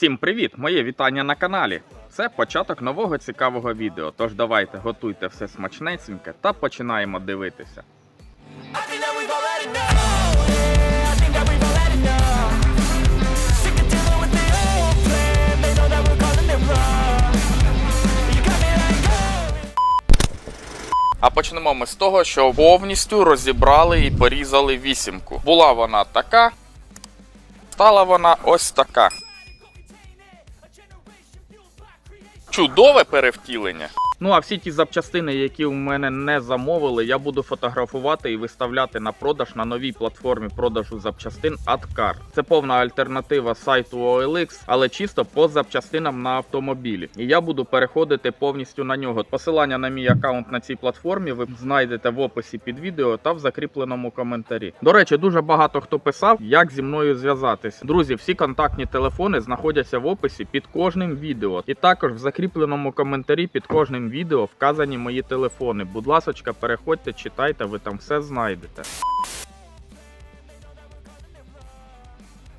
Всім привіт! Моє вітання на каналі. Це початок нового цікавого відео. Тож давайте готуйте все смачнесеньке та починаємо дивитися. А почнемо ми з того, що повністю розібрали і порізали вісімку. Була вона така, стала вона ось така. Чудове перевтілення. Ну а всі ті запчастини, які у мене не замовили, я буду фотографувати і виставляти на продаж на новій платформі продажу запчастин AdCar. Це повна альтернатива сайту OLX, але чисто по запчастинам на автомобілі. І я буду переходити повністю на нього. Посилання на мій аккаунт на цій платформі ви знайдете в описі під відео та в закріпленому коментарі. До речі, дуже багато хто писав, як зі мною зв'язатись. Друзі, всі контактні телефони знаходяться в описі під кожним відео. І також в закріпленому коментарі під кожним відео вказані мої телефони. Будь ласочка, переходьте, читайте, ви там все знайдете.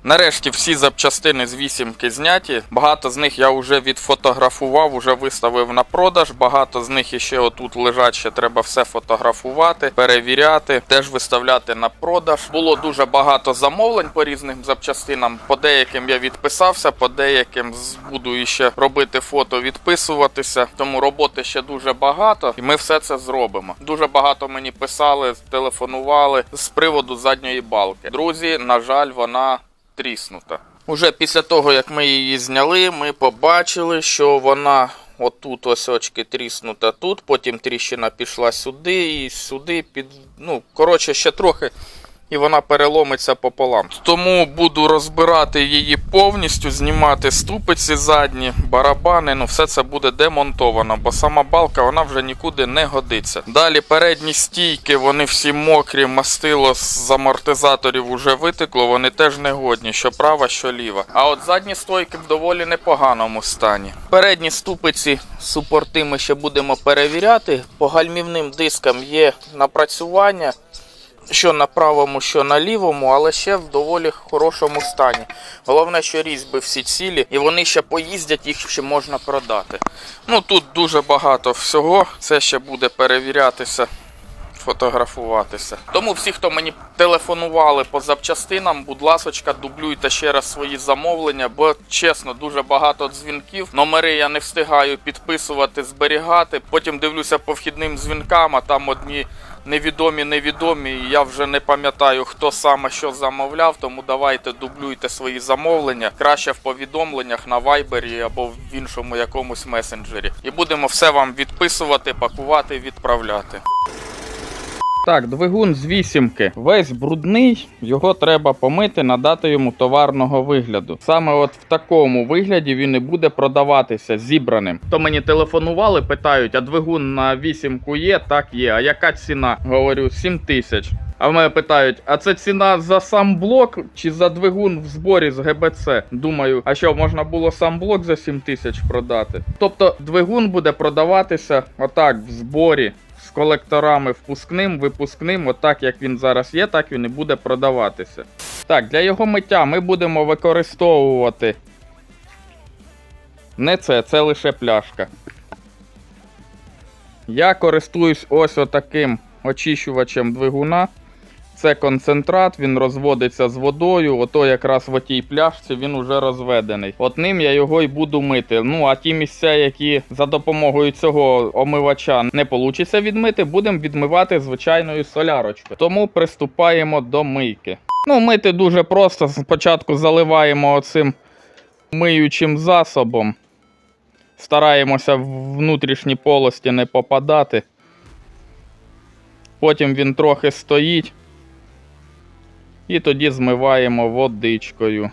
Нарешті всі запчастини з вісімки зняті. Багато з них я вже відфотографував, вже виставив на продаж. Багато з них іще отут лежать, ще треба все фотографувати, перевіряти, теж виставляти на продаж. Було дуже багато замовлень по різним запчастинам. По деяким я відписався, по деяким буду іще робити фото, відписуватися. Тому роботи ще дуже багато, і ми все це зробимо. Дуже багато мені писали, телефонували з приводу задньої балки. Друзі, на жаль, вона тріснута. Уже після того, як ми її зняли, ми побачили, що вона отут ось очки тріснута тут, потім тріщина пішла сюди і сюди під. Ну, коротше, ще трохи. І вона переломиться пополам. Тому буду розбирати її повністю, знімати ступиці задні, барабани. Ну, все це буде демонтовано, бо сама балка вона вже нікуди не годиться. Далі передні стійки, вони всі мокрі, мастило з амортизаторів уже витекло, вони теж не годні, що права, що ліва. А от задні стойки в доволі непоганому стані. Передні ступиці супорти ми ще будемо перевіряти. По гальмівним дискам є напрацювання що на правому, що на лівому, але ще в доволі хорошому стані. Головне, що різьби всі цілі, і вони ще поїздять, їх ще можна продати. Ну тут дуже багато всього. Це ще буде перевірятися. Фотографуватися. Тому всі, хто мені телефонували по запчастинам, будь ласочка, дублюйте ще раз свої замовлення, бо чесно, дуже багато дзвінків. Номери я не встигаю підписувати, зберігати. Потім дивлюся по вхідним дзвінкам, а там одні невідомі, невідомі. І я вже не пам'ятаю, хто саме що замовляв. Тому давайте дублюйте свої замовлення краще в повідомленнях на вайбері або в іншому якомусь месенджері. І будемо все вам відписувати, пакувати, відправляти. Так, двигун з вісімки. Весь брудний, його треба помити, надати йому товарного вигляду. Саме от в такому вигляді він і буде продаватися зібраним. То мені телефонували, питають, а двигун на вісімку є? Так є. А яка ціна? Говорю, 7 тисяч. А в мене питають, а це ціна за сам блок чи за двигун в зборі з ГБЦ? Думаю, а що можна було сам блок за 7 тисяч продати? Тобто двигун буде продаватися отак в зборі колекторами впускним, випускним, отак як він зараз є, так він і буде продаватися. Так, для його миття ми будемо використовувати не це, це лише пляшка. Я користуюсь ось отаким очищувачем двигуна. Це концентрат, він розводиться з водою. Ото якраз в отій пляшці він уже розведений. От ним я його й буду мити. Ну а ті місця, які за допомогою цього омивача не вийде відмити, будемо відмивати звичайною солярочкою. Тому приступаємо до мийки. Ну, мити дуже просто. Спочатку заливаємо оцим миючим засобом. Стараємося в внутрішні полості не попадати. Потім він трохи стоїть. І тоді змиваємо водичкою.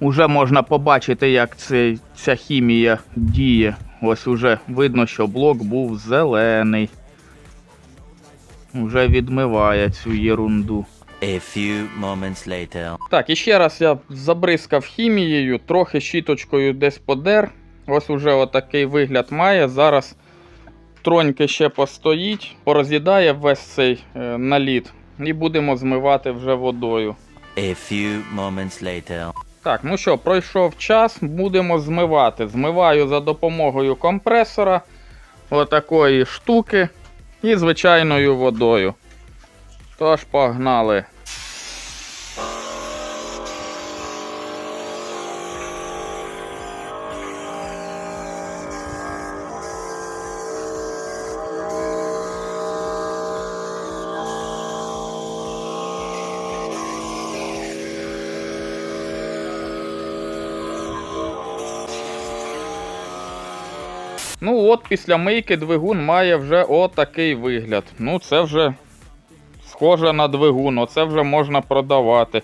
Уже можна побачити, як цей, ця хімія діє. Ось уже видно, що блок був зелений. вже відмиває цю єрунду. A few moments later. Так, і ще раз я забризкав хімією, трохи щіточкою десь подер. Ось уже отакий вигляд має. Зараз троньки ще постоїть, пороз'їдає весь цей е, наліт. І будемо змивати вже водою. A few moments later. Так, ну що, пройшов час, будемо змивати. Змиваю за допомогою компресора, отакої штуки і звичайною водою. Тож погнали. Ну от після мийки двигун має вже отакий вигляд. Ну це вже схоже на двигун, оце вже можна продавати.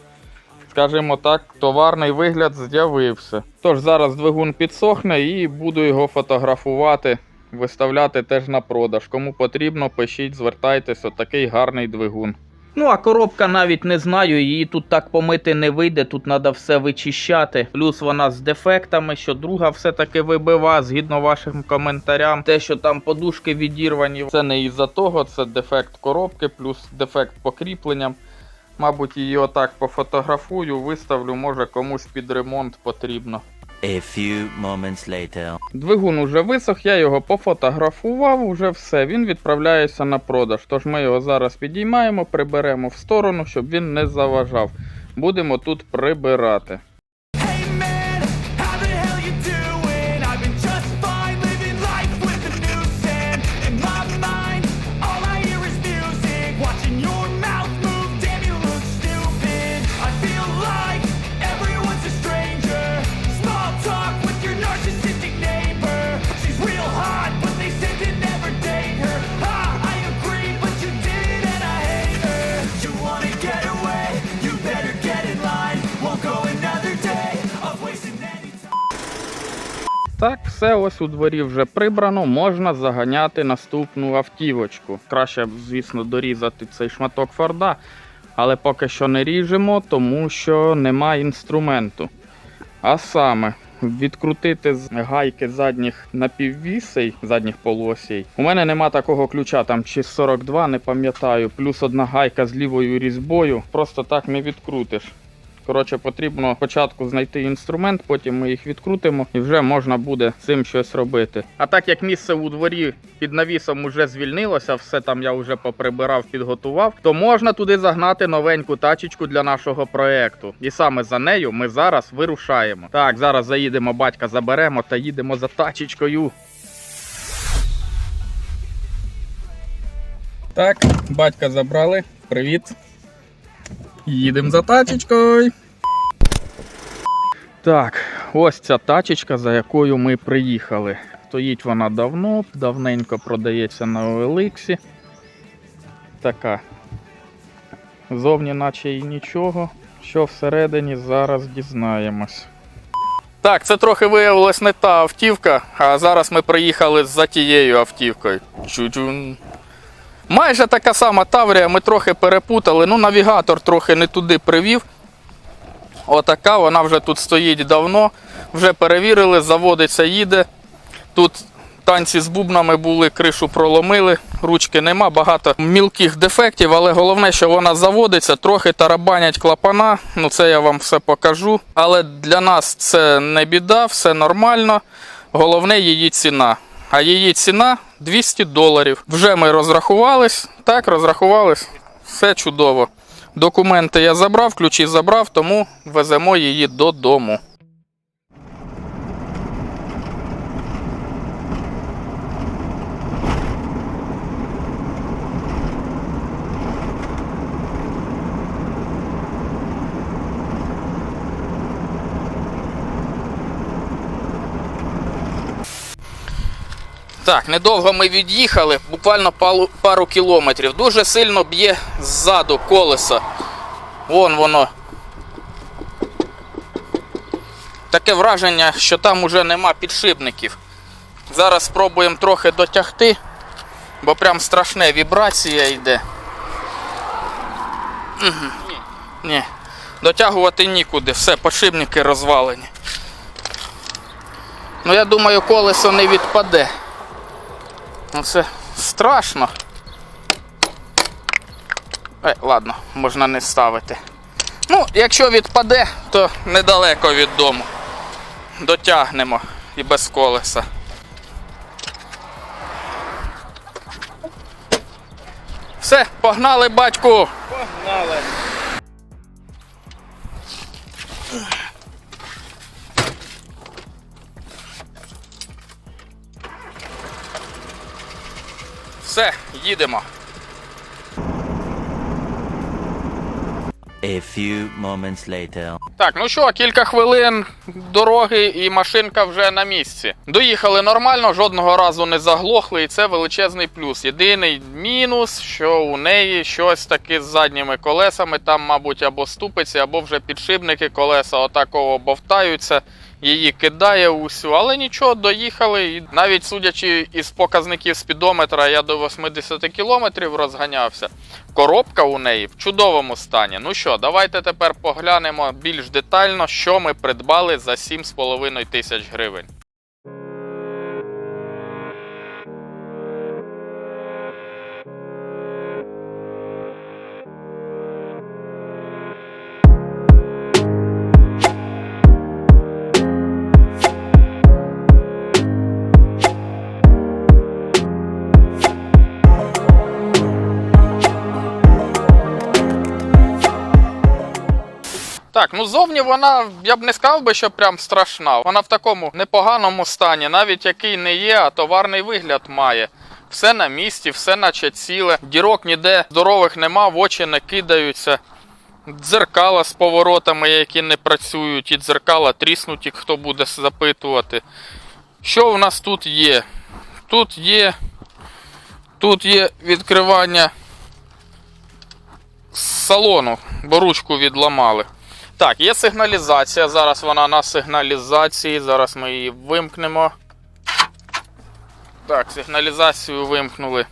Скажімо так, товарний вигляд з'явився. Тож зараз двигун підсохне і буду його фотографувати, виставляти теж на продаж. Кому потрібно, пишіть, звертайтесь, отакий гарний двигун. Ну, а коробка навіть не знаю, її тут так помити не вийде, тут треба все вичищати. Плюс вона з дефектами, що друга все-таки вибива, згідно вашим коментарям. Те, що там подушки відірвані, це не із-за того, це дефект коробки, плюс дефект покріпленням. Мабуть, її отак пофотографую, виставлю, може комусь під ремонт потрібно. A few moments later. Двигун уже висох, я його пофотографував, уже все, він відправляється на продаж. Тож ми його зараз підіймаємо, приберемо в сторону, щоб він не заважав. Будемо тут прибирати. Все ось у дворі вже прибрано, можна заганяти наступну автівочку. Краще, звісно, дорізати цей шматок форда, але поки що не ріжемо, тому що немає інструменту. А саме. Відкрутити з гайки задніх напіввісей, задніх полуосей. У мене нема такого ключа, там чи 42, не пам'ятаю, плюс одна гайка з лівою різьбою. Просто так не відкрутиш. Коротше, потрібно спочатку знайти інструмент, потім ми їх відкрутимо і вже можна буде цим щось робити. А так як місце у дворі під навісом уже звільнилося, все там я вже поприбирав, підготував, то можна туди загнати новеньку тачечку для нашого проекту. І саме за нею ми зараз вирушаємо. Так, зараз заїдемо, батька заберемо та їдемо за тачечкою. Так, батька забрали. Привіт. Їдемо за тачечкою. Так, ось ця тачечка, за якою ми приїхали. Стоїть вона давно, давненько продається на OLX. Така. Зовні наче і нічого. Що всередині зараз дізнаємось. Так, це трохи виявилось не та автівка, а зараз ми приїхали за тією автівкою. Чу-чун. Майже така сама Таврія, ми трохи перепутали. Ну, навігатор трохи не туди привів. Отака, вона вже тут стоїть давно. Вже перевірили, заводиться, їде. Тут танці з бубнами були, кришу проломили, ручки нема, багато мілких дефектів, але головне, що вона заводиться, трохи тарабанять клапана. Ну це я вам все покажу. Але для нас це не біда, все нормально. Головне її ціна. А її ціна 200 доларів. Вже ми розрахувались. Так, розрахувались. Все чудово. Документи я забрав, ключі забрав, тому веземо її додому. Так, недовго ми від'їхали, буквально пару, кілометрів. Дуже сильно б'є ззаду колеса. Вон воно. Таке враження, що там уже нема підшипників. Зараз спробуємо трохи дотягти, бо прям страшне вібрація йде. Мгм. Ні. Дотягувати нікуди, все, подшипники розвалені. Ну я думаю, колесо не відпаде. Ну це страшно. Ей, ладно, можна не ставити. Ну, якщо відпаде, то недалеко від дому. Дотягнемо і без колеса. Все, погнали, батьку! Погнали! Все, їдемо. A few moments later. Так, ну що, кілька хвилин дороги і машинка вже на місці. Доїхали нормально, жодного разу не заглохли, і це величезний плюс. Єдиний мінус, що у неї щось таке з задніми колесами, там, мабуть, або ступиці, або вже підшипники колеса отакого бовтаються. Її кидає усю, але нічого, доїхали. І навіть судячи із показників спідометра, я до 80 км розганявся. Коробка у неї в чудовому стані. Ну що, давайте тепер поглянемо більш детально, що ми придбали за 7,5 тисяч гривень. Зовні вона, я б не сказав би, що прям страшна. Вона в такому непоганому стані, навіть який не є, а товарний вигляд має. Все на місці, все наче ціле. Дірок ніде здорових нема, в очі не кидаються. Дзеркала з поворотами, які не працюють, і дзеркала тріснуті, хто буде запитувати. Що в нас тут є? Тут є. Тут є відкривання салону, бо ручку відламали. Так, є сигналізація. Зараз вона на сигналізації. Зараз ми її вимкнемо. Так, сигналізацію вимкнули.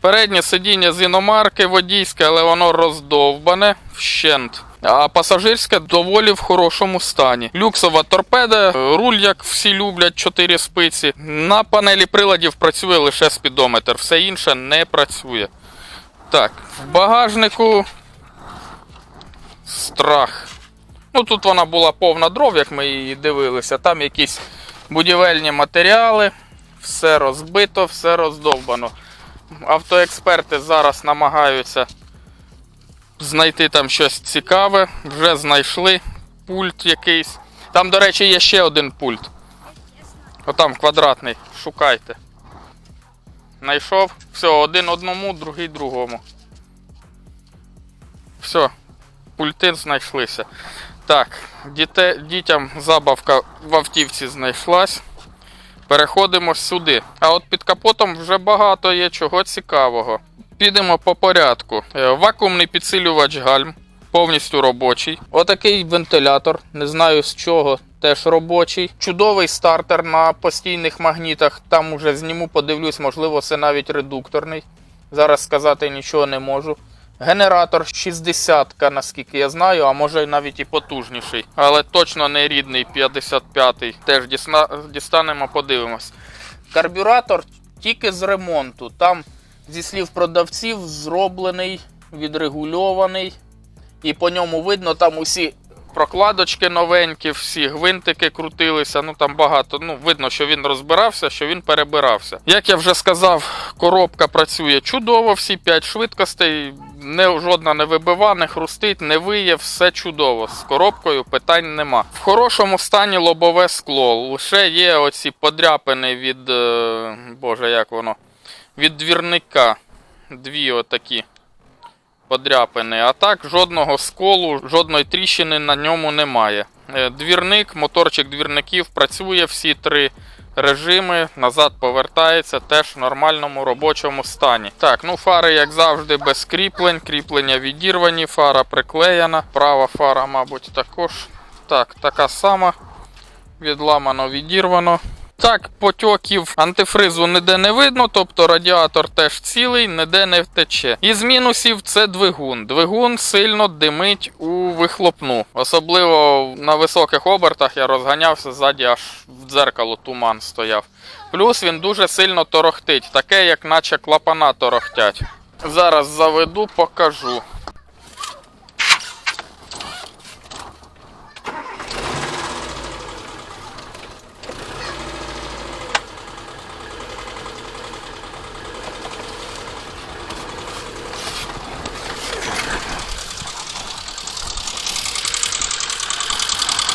Переднє сидіння з іномарки водійське, але воно роздовбане вщент. А пасажирське доволі в хорошому стані. Люксова торпеда, руль, як всі люблять, 4 спиці. На панелі приладів працює лише спідометр, все інше не працює. Так, в багажнику страх. Ну тут вона була повна дров, як ми її дивилися. Там якісь будівельні матеріали, все розбито, все роздовбано. Автоексперти зараз намагаються знайти там щось цікаве. Вже знайшли пульт якийсь. Там, до речі, є ще один пульт. Отам квадратний. Шукайте. Знайшов. Все, один одному, другий другому. Все, пульти знайшлися. Так, діте, дітям забавка в автівці знайшлась. Переходимо сюди. А от під капотом вже багато є чого цікавого. Підемо по порядку. Е, Вакуумний підсилювач гальм, повністю робочий. Отакий вентилятор, не знаю з чого, теж робочий. Чудовий стартер на постійних магнітах. Там уже зніму, подивлюсь, можливо, це навіть редукторний. Зараз сказати нічого не можу. Генератор 60, наскільки я знаю, а може навіть і потужніший. Але точно не рідний 55-й. Теж дістанемо, подивимось. Карбюратор тільки з ремонту. Там, зі слів продавців, зроблений, відрегульований. І по ньому видно, там усі прокладочки новенькі, всі гвинтики крутилися. Ну там багато. Ну, видно, що він розбирався, що він перебирався. Як я вже сказав, коробка працює чудово, всі 5 швидкостей. Не, жодна не вибива, не хрустить, не виє, все чудово. З коробкою питань нема. В хорошому стані лобове скло. Лише є оці подряпини від. е, Боже, як воно? Від двірника. Дві отакі подряпини. А так жодного сколу, жодної тріщини на ньому немає. Е, Двірник, моторчик двірників працює всі три режими, назад повертається теж в нормальному робочому стані. Так, ну фари, як завжди, без кріплень, кріплення відірвані, фара приклеєна, права фара, мабуть, також. Так, така сама. Відламано, відірвано. Так, потьоків антифризу ніде не видно, тобто радіатор теж цілий, ніде не втече. Із мінусів це двигун. Двигун сильно димить у вихлопну. Особливо на високих обертах я розганявся ззаді, аж в дзеркало туман стояв. Плюс він дуже сильно торохтить, таке, як наче клапана торохтять. Зараз заведу, покажу.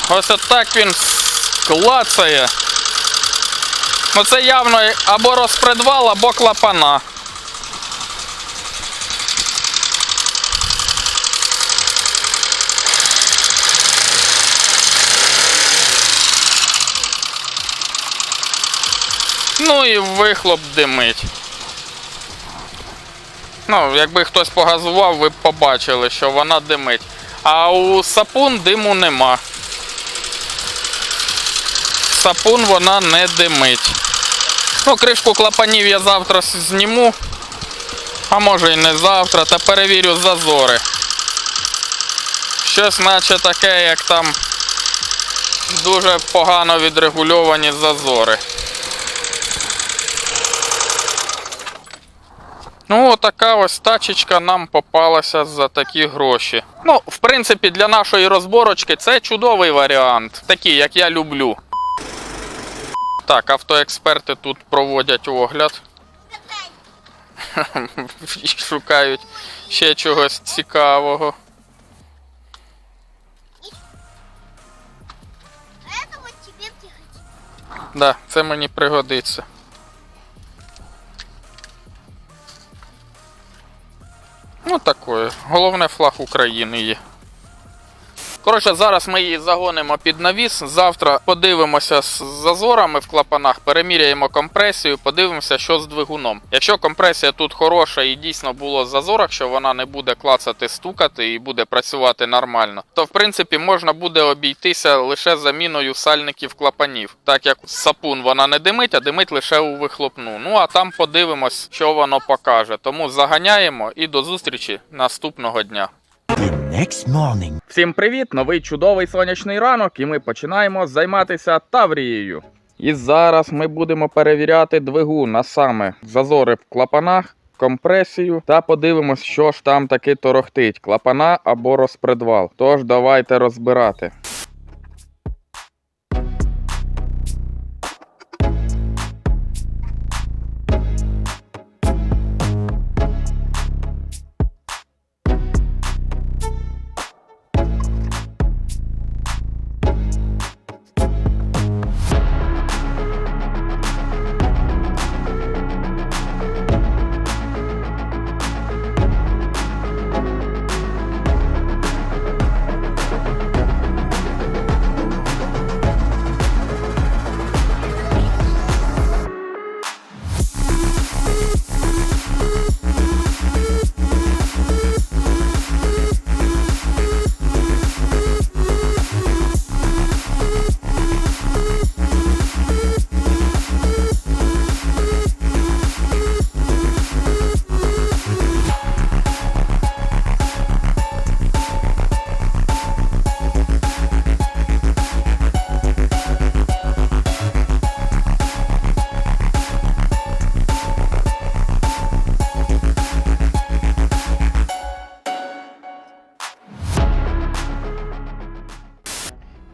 Ось отак він клацає. Ну це явно або розпредвал, або клапана. Ну і вихлоп димить. Ну, якби хтось погазував, ви б побачили, що вона димить. А у сапун диму нема. Сапун вона не димить. Ну, кришку клапанів я завтра зніму. А може і не завтра, та перевірю зазори. Щось наче таке, як там дуже погано відрегульовані зазори. Ну, отака ось тачечка нам попалася за такі гроші. Ну, в принципі, для нашої розборочки це чудовий варіант, такий, як я люблю. Так, автоексперти тут проводять огляд. Шукають ще чогось цікавого. Да, це мені пригодиться. Ну такое. Головне флаг України є. Коротше, зараз ми її загонимо під навіс. Завтра подивимося з зазорами в клапанах, переміряємо компресію, подивимося, що з двигуном. Якщо компресія тут хороша і дійсно було в зазорах, що вона не буде клацати, стукати і буде працювати нормально, то в принципі можна буде обійтися лише заміною сальників клапанів, так як сапун вона не димить, а димить лише у вихлопну. Ну а там подивимось, що воно покаже. Тому заганяємо і до зустрічі наступного дня. Next morning. Всім привіт! Новий чудовий сонячний ранок, і ми починаємо займатися Таврією. І зараз ми будемо перевіряти двигун, а саме зазори в клапанах, компресію та подивимось, що ж там таки торохтить: клапана або розпредвал. Тож давайте розбирати.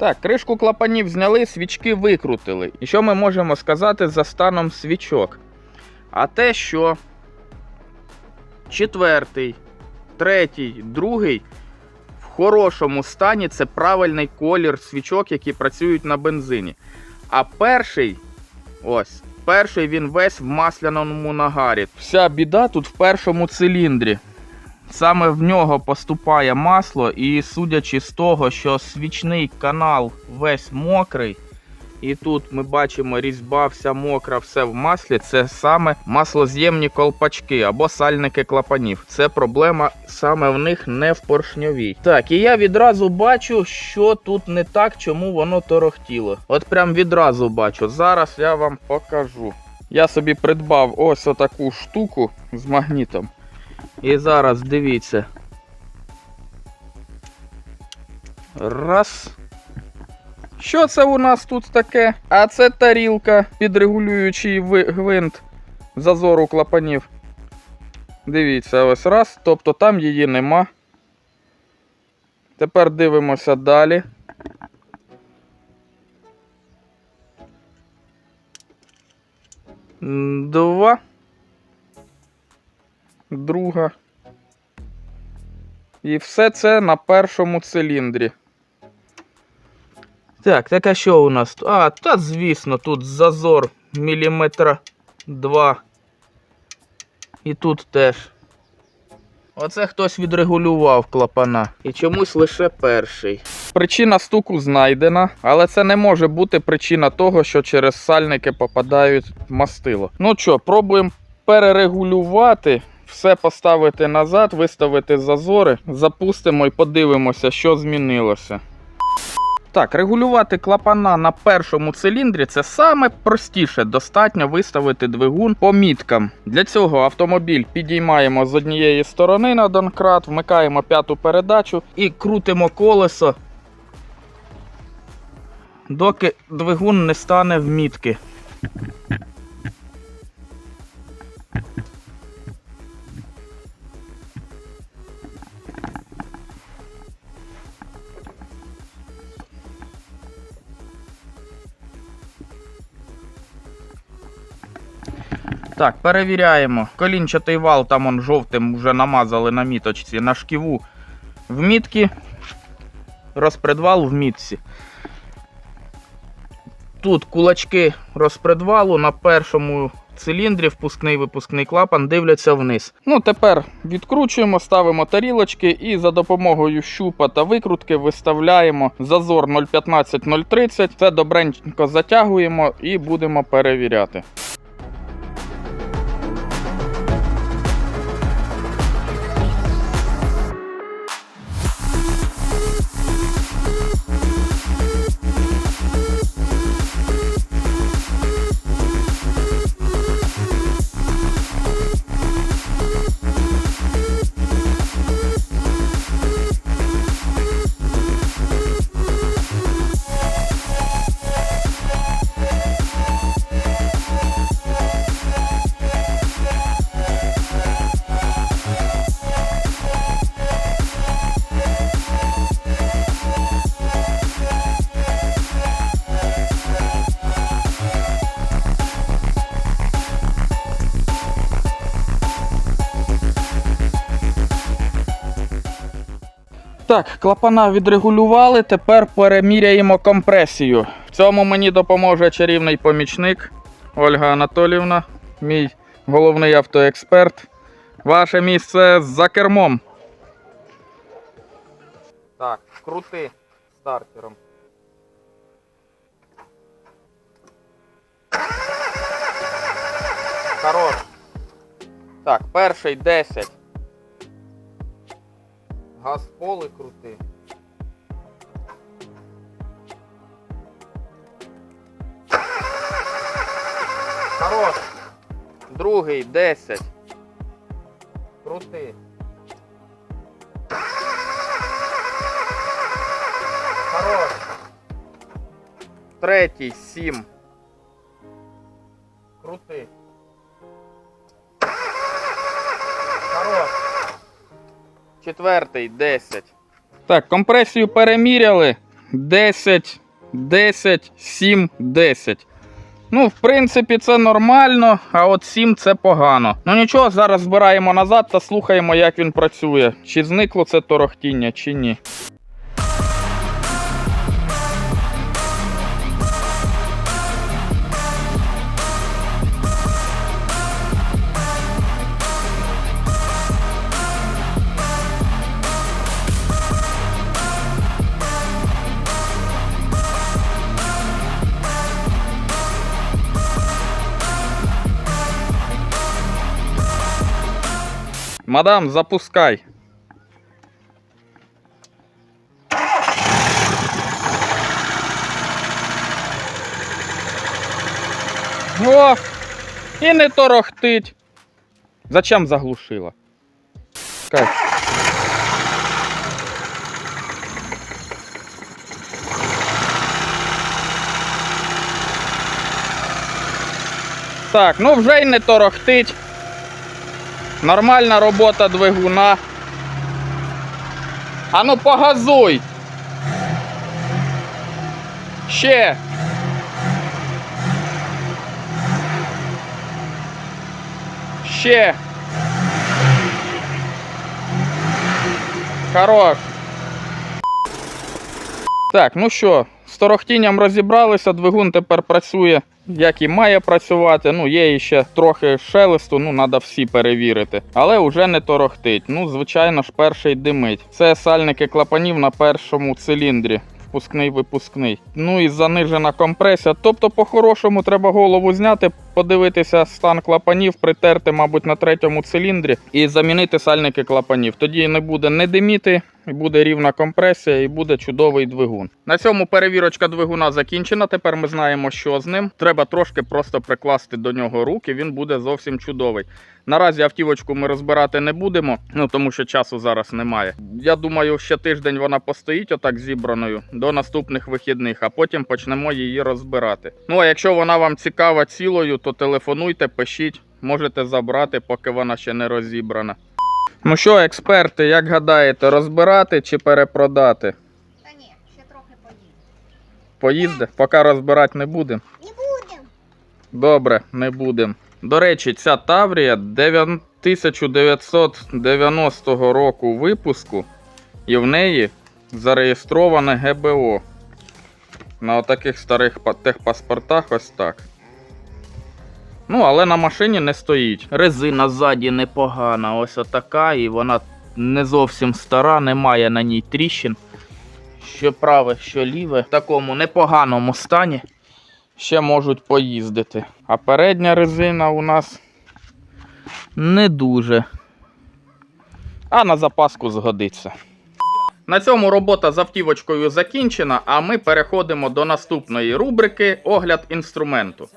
Так, кришку клапанів зняли, свічки викрутили. І що ми можемо сказати за станом свічок? А те, що четвертий, третій, другий в хорошому стані це правильний колір свічок, які працюють на бензині. А перший, ось, перший він весь в масляному нагарі. Вся біда тут в першому циліндрі. Саме в нього поступає масло, і судячи з того, що свічний канал весь мокрий, І тут ми бачимо різьба, вся мокра, все в маслі. Це саме маслоз'ємні колпачки або сальники клапанів. Це проблема саме в них не в поршньовій. Так, і я відразу бачу, що тут не так, чому воно торохтіло. От прям відразу бачу. Зараз я вам покажу. Я собі придбав ось отаку штуку з магнітом. І зараз дивіться. Раз. Що це у нас тут таке? А це тарілка, підрегулюючий ви- гвинт зазору клапанів. Дивіться, ось раз. Тобто там її нема. Тепер дивимося далі. Два. Друга. І все це на першому циліндрі. Так, так а що у нас? А, та звісно, тут зазор міліметра два. І тут теж. Оце хтось відрегулював клапана. І чомусь лише перший. Причина стуку знайдена, але це не може бути причина того, що через сальники попадають мастило. Ну що, пробуємо перерегулювати. Все поставити назад, виставити зазори, запустимо і подивимося, що змінилося. Так, регулювати клапана на першому циліндрі це саме простіше. Достатньо виставити двигун по міткам. Для цього автомобіль підіймаємо з однієї сторони на донкрат, вмикаємо п'яту передачу і крутимо колесо, доки двигун не стане в мітки. Так, перевіряємо. Колінчатий вал, там он жовтим вже намазали на міточці. На шківу в мітки. Розпредвал в мітці. Тут кулачки розпредвалу на першому циліндрі, впускний випускний клапан дивляться вниз. Ну, тепер відкручуємо, ставимо тарілочки і за допомогою щупа та викрутки виставляємо зазор 0,15-0,30. Це добренько затягуємо і будемо перевіряти. Так, клапана відрегулювали, тепер переміряємо компресію. В цьому мені допоможе чарівний помічник Ольга Анатолівна, мій головний автоексперт. Ваше місце за кермом. Так, крути стартером. Хорош. Так, перший 10. Газ поле крути. Хорош. Другий 10. Крути. Хорош. Третій 7. Крути. Четвертий 10. Так, компресію переміряли. 10, 10, 7, 10. Ну, в принципі, це нормально, а от 7 це погано. Ну нічого, зараз збираємо назад та слухаємо, як він працює. Чи зникло це торохтіння, чи ні. Мадам, запускай. О, і не торохтить. Зачем заглушила? Кай. Так, ну вже й не торохтить. Нормальна робота двигуна. А ну погазуй. Ще. Ще. Хорош. Так, ну що, з торохтінням розібралися, двигун тепер працює, як і має працювати. Ну, є ще трохи шелесту, ну, треба всі перевірити. Але вже не торохтить. Ну, звичайно ж, перший димить. Це сальники клапанів на першому циліндрі. Впускний випускний. Ну і занижена компресія. Тобто, по-хорошому, треба голову зняти, подивитися стан клапанів, притерти, мабуть, на третьому циліндрі і замінити сальники клапанів. Тоді не буде не диміти, буде рівна компресія, і буде чудовий двигун. На цьому перевірочка двигуна закінчена. Тепер ми знаємо, що з ним. Треба трошки просто прикласти до нього руки, він буде зовсім чудовий. Наразі автівочку ми розбирати не будемо, ну тому що часу зараз немає. Я думаю, ще тиждень вона постоїть отак зібраною до наступних вихідних, а потім почнемо її розбирати. Ну а якщо вона вам цікава цілою, то телефонуйте, пишіть, можете забрати, поки вона ще не розібрана. Ну що, експерти, як гадаєте, розбирати чи перепродати? Та ні, ще трохи поїду. Поїзде, поки розбирати не будемо. Не будем. Добре, не будемо. До речі, ця Таврія 1990 року випуску, і в неї зареєстроване ГБО. На отаких старих техпаспортах ось так. Ну, але на машині не стоїть. Резина ззаді непогана, ось отака, і вона не зовсім стара, немає на ній тріщин. Що праве, що ліве, в такому непоганому стані ще можуть поїздити. А передня резина у нас не дуже. А на запаску згодиться. На цьому робота з автівочкою закінчена, а ми переходимо до наступної рубрики Огляд інструменту.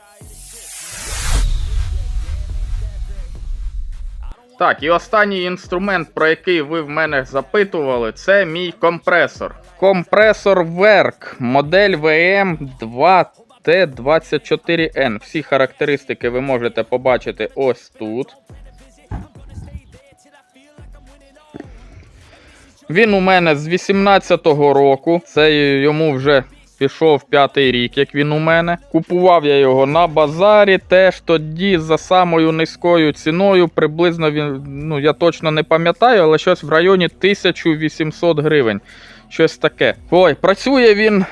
Так, і останній інструмент, про який ви в мене запитували, це мій компресор. Компресор Верк, модель VM 2T24N. Всі характеристики ви можете побачити ось тут. Він у мене з 18-го року. Це йому вже пішов п'ятий рік, як він у мене. Купував я його на базарі. Теж тоді за самою низькою ціною. Приблизно він, ну я точно не пам'ятаю, але щось в районі 1800 гривень. Щось таке. Ой, працює він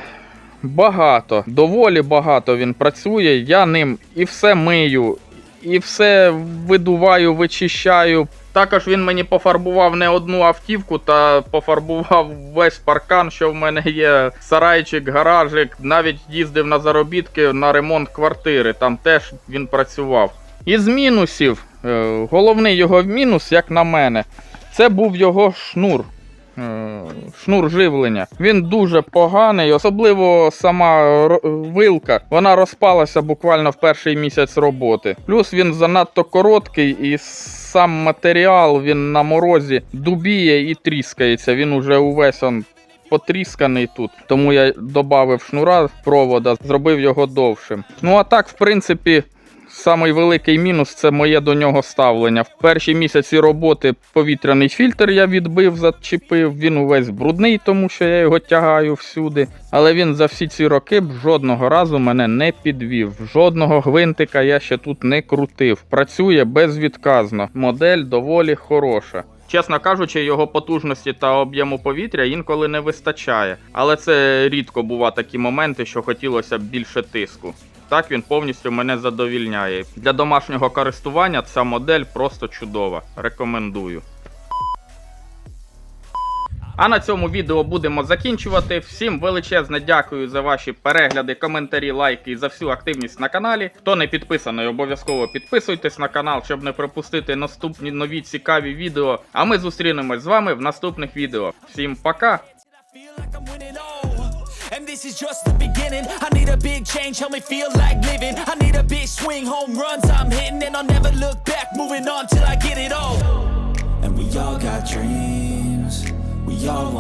багато, доволі багато він працює. Я ним і все мию, і все видуваю, вичищаю. Також він мені пофарбував не одну автівку та пофарбував весь паркан, що в мене є сарайчик, гаражик. Навіть їздив на заробітки на ремонт квартири. Там теж він працював. Із мінусів, е, головний його мінус, як на мене, це був його шнур. Е, Шнур живлення. Він дуже поганий, особливо сама вилка. Вона розпалася буквально в перший місяць роботи. Плюс він занадто короткий і сам матеріал він на морозі дубіє і тріскається. Він уже увесь он потрісканий тут. Тому я додав шнура провода, зробив його довшим. Ну а так, в принципі, Самий великий мінус це моє до нього ставлення. В перші місяці роботи повітряний фільтр я відбив, зачепив. Він увесь брудний, тому що я його тягаю всюди. Але він за всі ці роки б жодного разу мене не підвів. Жодного гвинтика я ще тут не крутив. Працює безвідказно. Модель доволі хороша. Чесно кажучи, його потужності та об'єму повітря інколи не вистачає. Але це рідко бува такі моменти, що хотілося б більше тиску. Так він повністю мене задовільняє. Для домашнього користування ця модель просто чудова. Рекомендую. А на цьому відео будемо закінчувати. Всім величезне дякую за ваші перегляди, коментарі, лайки і за всю активність на каналі. Хто не підписаний, обов'язково підписуйтесь на канал, щоб не пропустити наступні нові цікаві відео. А ми зустрінемось з вами в наступних відео. Всім пока! And this is just the beginning. I need a big change, help me feel like living. I need a big swing, home runs I'm hitting, and I'll never look back. Moving on till I get it all. And we all got dreams We all want